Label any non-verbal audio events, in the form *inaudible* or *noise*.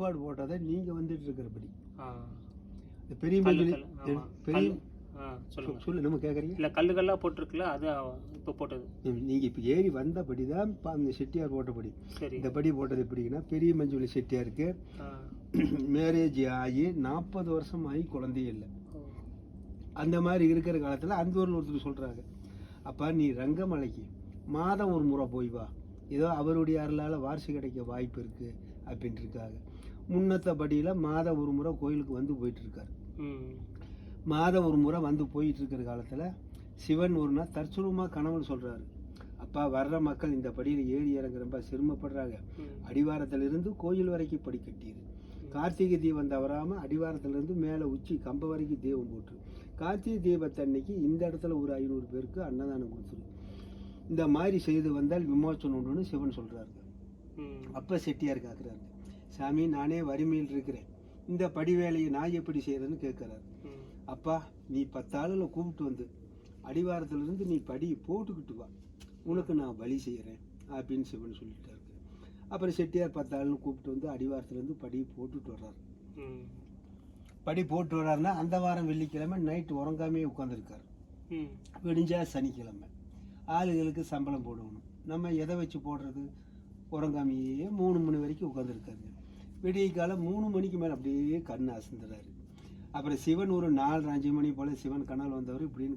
சாப்பாடு போட்டதை நீங்கள் வந்துட்டு இருக்கிறபடி பெரிய. பெரிய சொல்லு நம்ம கேட்குறீங்க இல்ல கல்லுகள்லாம் போட்டிருக்குல்ல அது இப்போ போட்டது. நீங்கள் இப்போ ஏறி வந்தபடி தான் இப்போ அந்த செட்டியார் போட்டபடி. இந்த படி போட்டது எப்படின்னா பெரிய மஞ்சுளி செட்டியாருக்கு. *clears throat* மேரேஜ் ஆகி நாற்பது வருஷம் ஆகி குழந்தையே இல்லை. அந்த மாதிரி இருக்கிற காலத்தில் அந்த ஊரில் ஒருத்தர் சொல்கிறாங்க அப்பா நீ ரங்கமலைக்கு மாதம் ஒரு முறை போய் வா. ஏதோ அவருடைய அருளால் வாரிசு கிடைக்க வாய்ப்பு இருக்குது அப்படின்ட்டு இருக்காங்க. முன்னத்தபடியில் மாதம் ஒரு முறை கோயிலுக்கு வந்து போயிட்டு இருக்காரு ம். மாதம் ஒரு முறை வந்து போயிட்டு இருக்கிற காலத்தில் சிவன் ஒரு நாள் தற்சுரமாக கணவன் சொல்கிறாரு அப்பா வர்ற மக்கள் இந்த படியில் ஏறி இறங்க ரொம்ப சிரமப்படுறாங்க. அடிவாரத்திலிருந்து கோயில் வரைக்கும் படி கட்டிடு கார்த்திகை தீபம் தவறாமல் அடிவாரத்திலிருந்து மேலே உச்சி கம்ப வரைக்கும் தீபம் போட்டு கார்த்திகை தீபத்தன்னைக்கு இந்த இடத்துல ஒரு ஐநூறு பேருக்கு அன்னதானம் கொடுத்துரு. இந்த மாதிரி செய்து வந்தால் விமோச்சனம் உண்டுன்னு சிவன் சொல்கிறாரு. அப்போ செட்டியார் கேட்குறாரு சாமி நானே வறுமையில் இருக்கிறேன். இந்த படி வேலையை நான் எப்படி செய்யறதுன்னு கேட்குறாரு. அப்பா நீ பத்து ஆளுல கூப்பிட்டு வந்து அடிவாரத்திலிருந்து நீ படி போட்டுக்கிட்டு வா. உனக்கு நான் வழி செய்கிறேன் அப்படின்னு சிவன் சொல்லிட்டாரு. அப்புறம் செட்டியார் பத்து ஆளுன்னு கூப்பிட்டு வந்து அடிவாரத்துலேருந்து படி போட்டுட்டு வர்றாரு. படி போட்டு வர்றாருன்னா அந்த வாரம் வெள்ளிக்கிழமை நைட்டு உறங்காமே உட்காந்துருக்காரு ம். விடிஞ்சா சனிக்கிழமை. ஆளுகளுக்கு சம்பளம் போடணும். நம்ம எதை வச்சு போடுறது? உறங்காமையே மூணு மணி வரைக்கும் உட்காந்துருக்காருங்க விடிய காலம் மூணு மணிக்கு மேலே அப்படியே கண் அசந்துறாரு. அப்புறம் சிவன் ஒரு நாலு அஞ்சு மணி போல் சிவன் கனல் வந்தவர் இப்படின்னு